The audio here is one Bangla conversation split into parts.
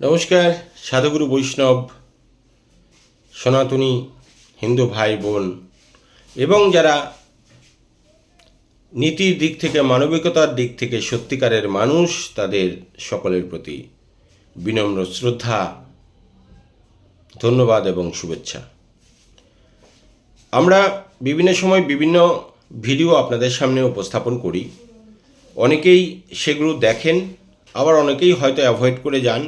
নমস্কার, সাধুগুরু বৈষ্ণব, সনাতনী হিন্দু ভাই বোন, এবং যারা নীতির দিক থেকে, মানবিকতার দিক থেকে সত্যিকারের মানুষ, তাদের সকলের প্রতি বিনম্র শ্রদ্ধা, ধন্যবাদ এবং শুভেচ্ছা। আমরা বিভিন্ন সময় বিভিন্ন ভিডিও আপনাদের সামনে উপস্থাপন করি। অনেকেই সেগুলো দেখেন, আবার অনেকেই হয়তো অ্যাভয়েড করে যান।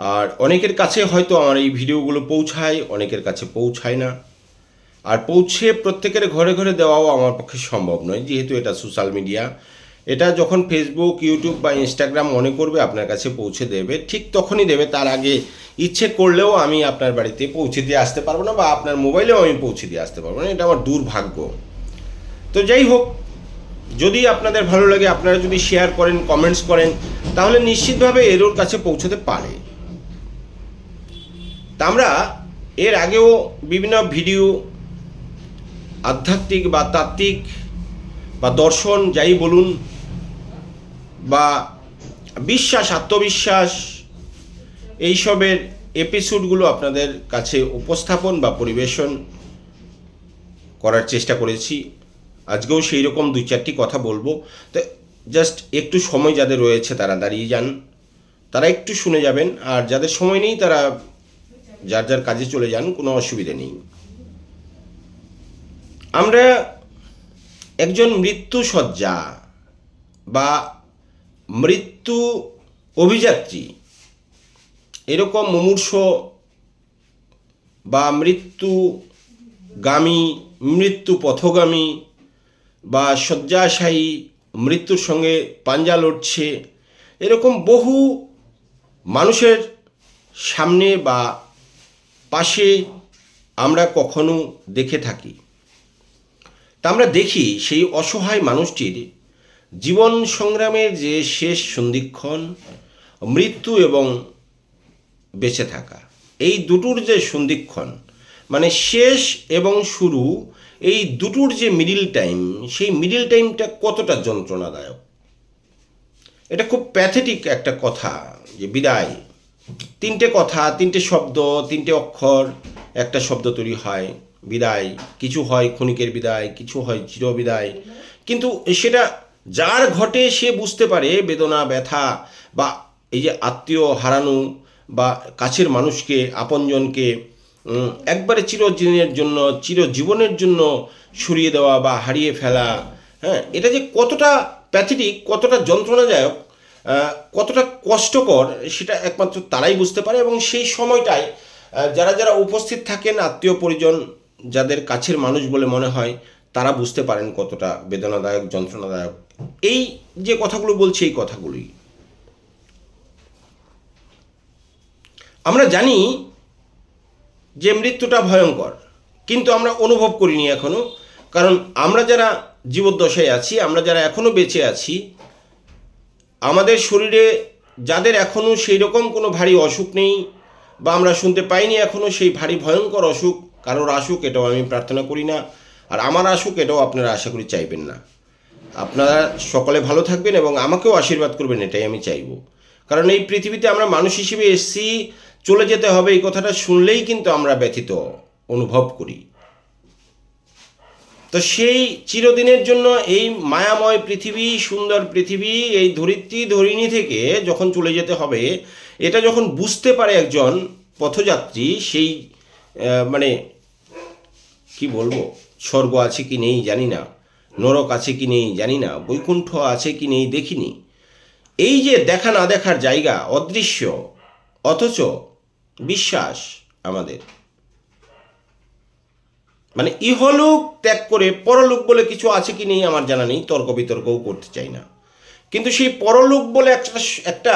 আর অনেকের কাছে হয়তো আমার এই ভিডিওগুলো পৌঁছায়, অনেকের কাছে পৌঁছায় না। আর পৌঁছে প্রত্যেকের ঘরে ঘরে দেওয়াও আমার পক্ষে সম্ভব নয়, যেহেতু এটা সোশ্যাল মিডিয়া। এটা যখন ফেসবুক ইউটিউব বা ইনস্টাগ্রাম মনে করবে আপনার কাছে পৌঁছে দেবে, ঠিক তখনই দেবে। তার আগে ইচ্ছে করলেও আমি আপনার বাড়িতে পৌঁছে দিয়ে আসতে পারব না বা আপনার মোবাইলেও আমি পৌঁছে দিয়ে আসতে পারব না। এটা আমার দুর্ভাগ্য। তো যাই হোক, যদি আপনাদের ভালো লাগে, আপনারা যদি শেয়ার করেন কমেন্টস করেন, তাহলে নিশ্চিতভাবে এর ওর কাছে পৌঁছতে পারে। তা আমরা এর আগেও বিভিন্ন ভিডিও, আধ্যাত্মিক বা তাত্ত্বিক বা দর্শন, যাই বলুন, বা বিশ্বাস, আত্মবিশ্বাস, এইসবের এপিসোডগুলো আপনাদের কাছে উপস্থাপন বা পরিবেশন করার চেষ্টা করেছি। আজকেও সেই রকম দুই চারটি কথা বলব। তো জাস্ট একটু সময় যাদের রয়েছে তারা দাঁড়িয়ে যান। তারা একটু শুনে যাবেন। আর যাদের সময় নেই তারা যার যার কাজে চলে যান, কোনো অসুবিধে নেই। আমরা একজন মৃত্যু শয্যা বা মৃত্যু অভিযাত্রী, এরকম মুমূর্ষ বা মৃত্যুগামী, মৃত্যু পথগামী বা শয্যাশায়ী মৃত্যুর সঙ্গে পাঞ্জা লড়ছে, এরকম বহু মানুষের সামনে বা পাশে আমরা কখনো দেখে থাকি। তা আমরা দেখি সেই অসহায় মানুষটির জীবন সংগ্রামের যে শেষ সন্ধিক্ষণ, মৃত্যু এবং বেঁচে থাকা। এই দুটোর যে সন্ধিক্ষণ মানে শেষ এবং শুরু, এই দুটোর যে মিডিল টাইম, সেই মিডিল টাইমটা কতটা যন্ত্রণাদায়ক? এটা খুব প্যাথেটিক একটা কথা যে বিদায়। তিনটে কথা, তিনটে শব্দ, তিনটে অক্ষর, একটা শব্দ তৈরি হয়, বিদায়। কিছু হয় ক্ষণিকের বিদায়, কিছু হয় চিরবিদায়। কিন্তু সেটা যার ঘটে সে বুঝতে পারে বেদনা, ব্যথা বা এই যে আত্মীয় হারানো বা কাছের মানুষকে, আপনজনকে একবারে চিরদিনের জন্য, চিরজীবনের জন্য সরিয়ে দেওয়া বা হারিয়ে ফেলা হ্যাঁ এটা যে কতটা প্যাথেটিক কতটা যন্ত্রণাদায়ক কতটা কষ্টকর সেটা একমাত্র তারাই বুঝতে পারে এবং সেই সময়টায় যারা যারা উপস্থিত থাকেন, আত্মীয় পরিজন, যাদের কাছের মানুষ বলে মনে হয়, তারা বুঝতে পারেন কতটা বেদনাদায়ক, যন্ত্রণাদায়ক। এই যে কথাগুলো বলছি, এই কথাগুলোই। আমরা জানি যে মৃত্যুটা ভয়ঙ্কর, কিন্তু আমরা অনুভব করিনি এখনও। কারণ আমরা যারা জীবদ্দশায় আছি, আমরা যারা এখনও বেঁচে আছি আমাদের শরীরে যাদের এখনও সেই রকম কোনো ভারী অসুখ নেই বা আমরা শুনতে পাইনি এখনও সেই ভারী ভয়ঙ্কর অসুখ, কারোর আসুক, এটাও আমি প্রার্থনা করি না। আর আমার আসুক, এটাও আপনারা আশা করি চাইবেন না। আপনারা সকলে ভালো থাকবেন এবং আমাকেও আশীর্বাদ করবেন, এটাই আমি চাইব। কারণ এই পৃথিবীতে আমরা মানুষ হিসেবে এসছি, চলে যেতে হবে এই কথাটা শুনলেই কিন্তু আমরা ব্যথিত অনুভব করি। তো সেই চিরদিনের জন্য এই মায়াময় পৃথিবী, সুন্দর পৃথিবী, এই ধরিত্রী, ধরিণী থেকে যখন চলে যেতে হবে, এটা যখন বুঝতে পারে একজন পথযাত্রী, সেই মানে কি বলব, স্বর্গ আছে কি নেই জানি না, নরক আছে কি নেই জানি না, বৈকুণ্ঠ আছে কি নেই দেখিনি। এই যে দেখা না দেখার জায়গা অদৃশ্য, অথচ বিশ্বাস আমাদের। মানে ইহলোক ত্যাগ করে পরলোক বলে কিছু আছে কি নেই আমার জানা নেই, তর্ক বিতর্কও করতে চাই না। কিন্তু সেই পরলোক বলে একটা একটা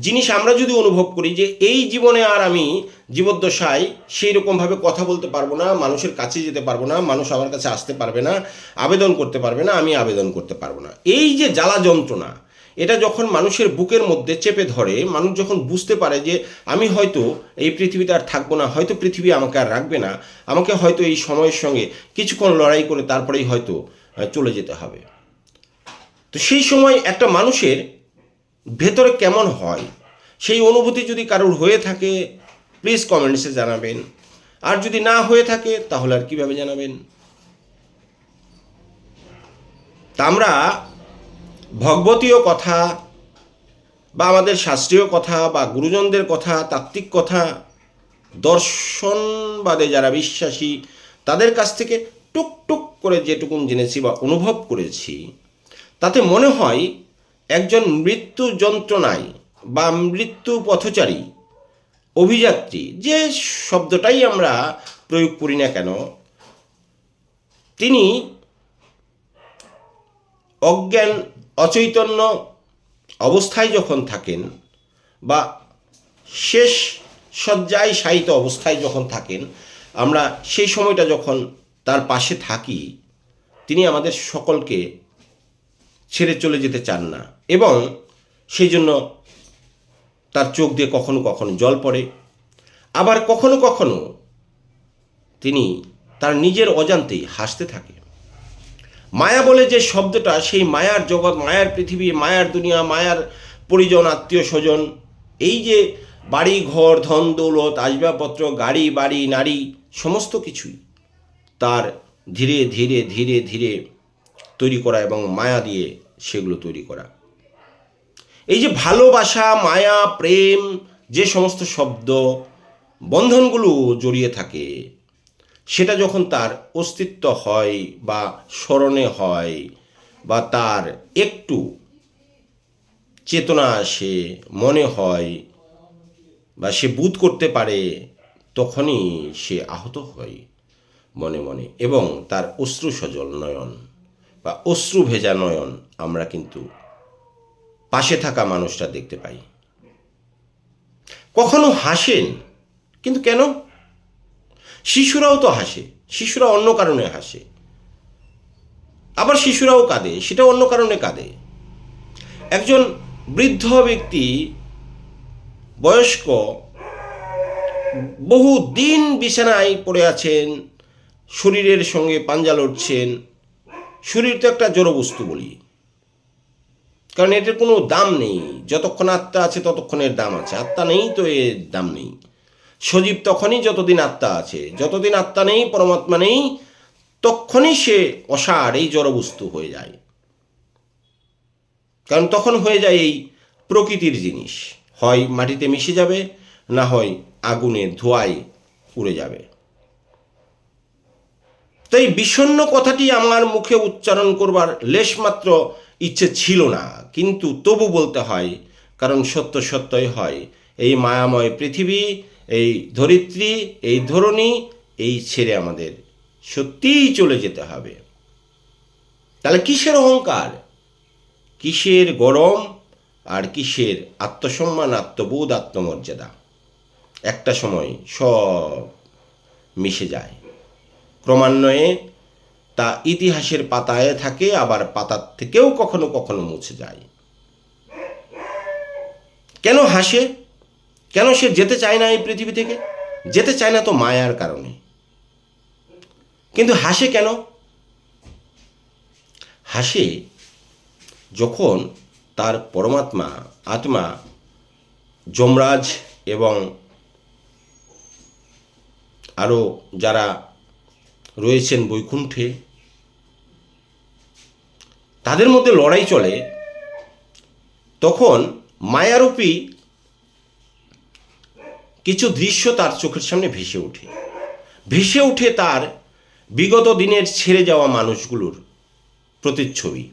জিনিস আমরা যদি অনুভব করি যে এই জীবনে আর আমি জীবদ্দশায় সেই রকমভাবে কথা বলতে পারব না, মানুষের কাছে যেতে পারব না, মানুষ আমার কাছে আসতে পারবে না, আবেদন করতে পারবে না, আমি আবেদন করতে পারব না। এই যে জ্বালা যন্ত্রণা এটা যখন মানুষের বুকের মধ্যে চেপে ধরে, মানুষ যখন বুঝতে পারে যে আমি হয়তো এই পৃথিবীতে আর থাকব না, হয়তো পৃথিবী আমাকে আর রাখবে না, আমাকে হয়তো এই সময়ের সঙ্গে কিছুক্ষণ লড়াই করে তারপরেই হয়তো চলে যেতে হবে। তো সেই সময় একটা মানুষের ভেতরে কেমন হয়, সেই অনুভূতি যদি কারোর হয়ে থাকে প্লিজ কমেন্টসে জানাবেন। আর যদি না হয়ে থাকে, তাহলে আর কীভাবে জানাবেন? তা আমরা ভগবতীয় কথা বা আমাদের শাস্ত্রীয় কথা বা গুরুজনদের কথা, তাত্ত্বিক কথা, দর্শনবাদে যারা বিশ্বাসী, তাদের কাছ থেকে টুক টুক করে যেটুকুন জেনেছি বা অনুভব করেছি, তাতে মনে হয় একজন মৃত্যু যন্ত্রণায় বা মৃত্যু পথচারী, অভিযাত্রী, যে শব্দটাই আমরা প্রয়োগ করি না কেন, তিনি অজ্ঞান অচৈতন্য অবস্থায় যখন থাকেন বা শেষ শয্যায় শায়িত অবস্থায় যখন থাকেন, আমরা সেই সময়টা যখন তার পাশে থাকি, তিনি আমাদের সকলকে ছেড়ে চলে যেতে চান না এবং সেই জন্য তার চোখ দিয়ে কখনো কখনো জল পড়ে। আবার কখনো কখনো তিনি তার নিজের অজান্তেই হাসতে থাকে। মায়া বলে যে শব্দটা, সেই মায়ার জগৎ, মায়ার পৃথিবী, মায়ার দুনিয়া, মায়ার পরিজন, আত্মীয় স্বজন, এই যে বাড়ি, ঘর, ধন, দৌলত, আসবাবপত্র, গাড়ি, বাড়ি, নারী, সমস্ত কিছুই তার ধীরে ধীরে ধীরে ধীরে তৈরি করা এবং মায়া দিয়ে সেগুলো তৈরি করা। এই যে ভালোবাসা, মায়া, প্রেম, যে সমস্ত শব্দ, বন্ধনগুলো জড়িয়ে থাকে সেটা যখন তার অস্তিত্ব হয় বা স্মরণে হয় বা তার একটু চেতনা আসে, মনে হয় বা সে বুধ করতে পারে, তখনই সে আহত হয় মনে মনে। এবং তার অশ্রু সজল নয়ন বা অশ্রু ভেজা নয়ন আমরা কিন্তু পাশে থাকা মানুষটা দেখতে পাই। কখনো হাসেন, কিন্তু কেন? শিশুরাও তো হাসে, শিশুরা অন্য কারণে হাসে। আবার শিশুরাও কাঁদে সেটা অন্য কারণে কাঁদে। একজন বৃদ্ধ ব্যক্তি বয়স্ক, বহু দিন বিছানায় পড়ে আছেন, শরীরের সঙ্গে পাঞ্জা লড়ছেন। শরীর তো একটা জড়বস্তু বলি। কারণ এটার কোনো দাম নেই, যতক্ষণ আত্মা আছে ততক্ষণের দাম আছে, আত্মা নেই তো এর দাম নেই। সজীব তখনই যতদিন আত্মা আছে, যতদিন আত্মা নেই, পরমাত্মা নেই, তখনই সে অসার, এই জড়বস্তু হয়ে যায়। কারণ তখন হয়ে যায় এই প্রকৃতির জিনিস। হয় মাটিতে মিশে যাবে, না হয় আগুনে, ধোঁয়ায় উড়ে যাবে। তাই বিষণ্ণ কথাটি আমার মুখে উচ্চারণ করবার লেশমাত্র ইচ্ছে ছিল না। কিন্তু তবু বলতে হয়, কারণ সত্য সত্যই হয়, এই মায়াময় পৃথিবী এই ধরিত্রী, এই ধরনী এই ছেড়ে আমাদের সত্যিই চলে যেতে হবে। তাহলে কিসের অহংকার? কিসের গরম আর কিসের আত্মসম্মান, আত্মবোধ, আত্মমর্যাদা? একটা সময় সব মিশে যায়। ক্রমান্বয়ে তা ইতিহাসের পাতায় থাকে, আবার পাতার থেকেও কখনো কখনো মুছে যায়। কেন হাসে? কেন সে যেতে চায় না এই পৃথিবী থেকে? যেতে চায় না তো মায়ার কারণে। কিন্তু হাসে কেন? হাসে যখন তার পরমাত্মা, আত্মা, যমরাজ এবং আরও যারা রয়েছেন বৈকুণ্ঠে, তাদের মধ্যে লড়াই চলে, তখন মায়ারূপী কিছু দৃশ্য তার চোখের সামনে ভেসে ওঠে। ভেসে ওঠে তার বিগত দিনের ছেড়ে যাওয়া মানুষগুলোর প্রতিচ্ছবি।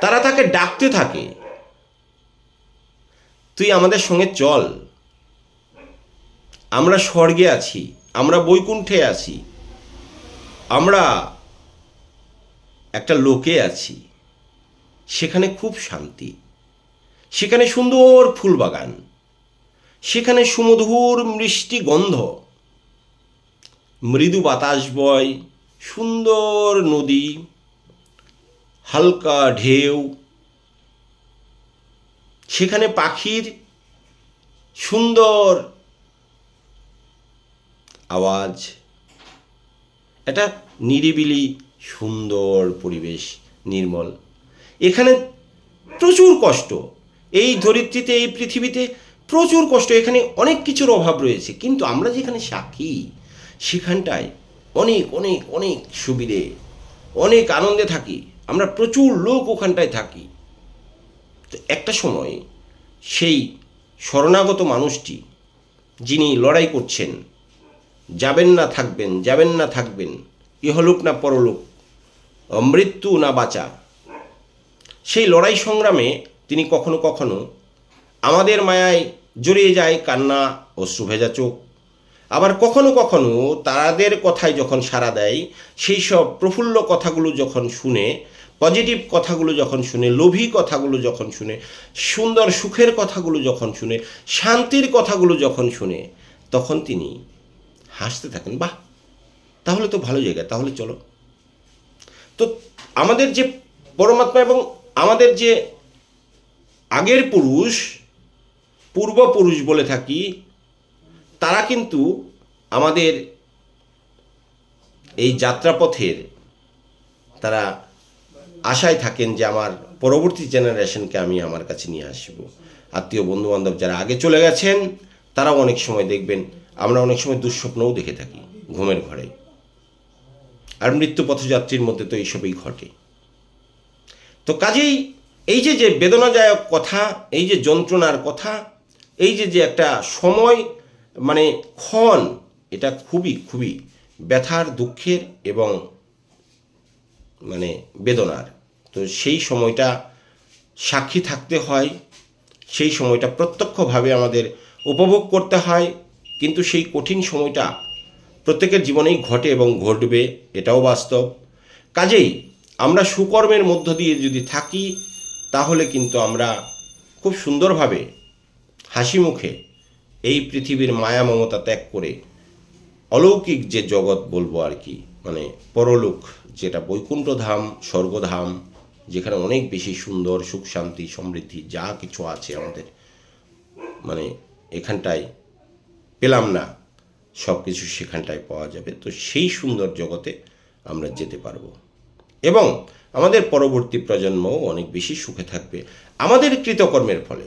তারা তাকে ডাকতে থাকে, তুই আমাদের সঙ্গে চল। আমরা স্বর্গে আছি, আমরা বৈকুণ্ঠে আছি, আমরা একটা লোকে আছি। সেখানে খুব শান্তি, সেখানে সুন্দর ফুলবাগান। সেখানে সুমধুর মিষ্টি গন্ধ। মৃদু বাতাস বয়, সুন্দর নদী, হালকা ঢেউ। সেখানে পাখির সুন্দর আওয়াজ। এটা নিরিবিলি, সুন্দর পরিবেশ, নির্মল। এখানে প্রচুর কষ্ট। এই ধরিত্রীতে, এই পৃথিবীতে প্রচুর কষ্ট, এখানে অনেক কিছুর অভাব রয়েছে। কিন্তু আমরা যেখানে সাক্ষী, সেখানটায় অনেক অনেক অনেক সুবিধে, অনেক আনন্দে থাকি। আমরা প্রচুর লোক ওখানটায় থাকি। তো একটা সময় সেই শরণাগত মানুষটি, যিনি লড়াই করছেন, যাবেন না থাকবেন, যাবেন না থাকবেন, ইহলোক না পরলোক, মৃত্যু না বাঁচা, সেই লড়াই সংগ্রামে তিনি কখনো কখনো আমাদের মায়ায় জড়িয়ে যায় কান্না অশ্রু ভেজা চোখ। আবার কখনো কখনো তাদের কথায় যখন সাড়া দেয়, সেই সব প্রফুল্ল কথাগুলো যখন শুনে, পজিটিভ কথাগুলো যখন শুনে, লোভী কথাগুলো যখন শুনে, সুন্দর সুখের কথাগুলো যখন শুনে, শান্তির কথাগুলো যখন শুনে, তখন তিনি হাসতে থাকেন, বাহ, তাহলে তো ভালো জায়গা, তাহলে চলো। তো আমাদের যে পরমাত্মা এবং আমাদের যে আগের পুরুষ পূর্বপুরুষ বলে থাকি, তারা কিন্তু আমাদের এই যাত্রাপথের তারা আশায় থাকেন যে আমার পরবর্তী জেনারেশনকে আমি আমার কাছে নিয়ে আসব। আত্মীয়, বন্ধুবান্ধব যারা আগে চলে গেছেন, তারাও অনেক সময় দেখবেন, আমরা অনেক সময় দুঃস্বপ্নও দেখে থাকি ঘুমের ঘরে। আর মৃত্যু পথযাত্রীর মধ্যে তো এইসবই ঘটে। তো কাজেই এই যে যে বেদনাদায়ক কথা, এই যে যন্ত্রণার কথা এই যে যে একটা সময় মানে ক্ষণ, এটা খুবই খুবই ব্যথার, দুঃখের এবং মানে বেদনার। তো সেই সময়টা সাক্ষী থাকতে হয়, সেই সময়টা প্রত্যক্ষভাবে আমাদের উপভোগ করতে হয়, কিন্তু সেই কঠিন সময়টা প্রত্যেকের জীবনেই ঘটে এবং ঘটবে, এটাও বাস্তব। কাজেই আমরা সুকর্মের মধ্য দিয়ে যদি থাকি, তাহলে কিন্তু আমরা খুব সুন্দরভাবে হাসি মুখে এই পৃথিবীর মায়া মমতা ত্যাগ করে অলৌকিক যে জগৎ বলব আর কি মানে পরলোক যেটা বৈকুণ্ঠ ধাম স্বর্গধাম, যেখানে অনেক বেশি সুন্দর, সুখ শান্তি, সমৃদ্ধি, যা কিছু আছে আমাদের মানে এখানটায় পেলাম না সব কিছু সেখানটায় পাওয়া যাবে, তো সেই সুন্দর জগতে আমরা যেতে পারব। এবং আমাদের পরবর্তী প্রজন্মও অনেক বেশি সুখে থাকবে, আমাদের কৃতকর্মের ফলে।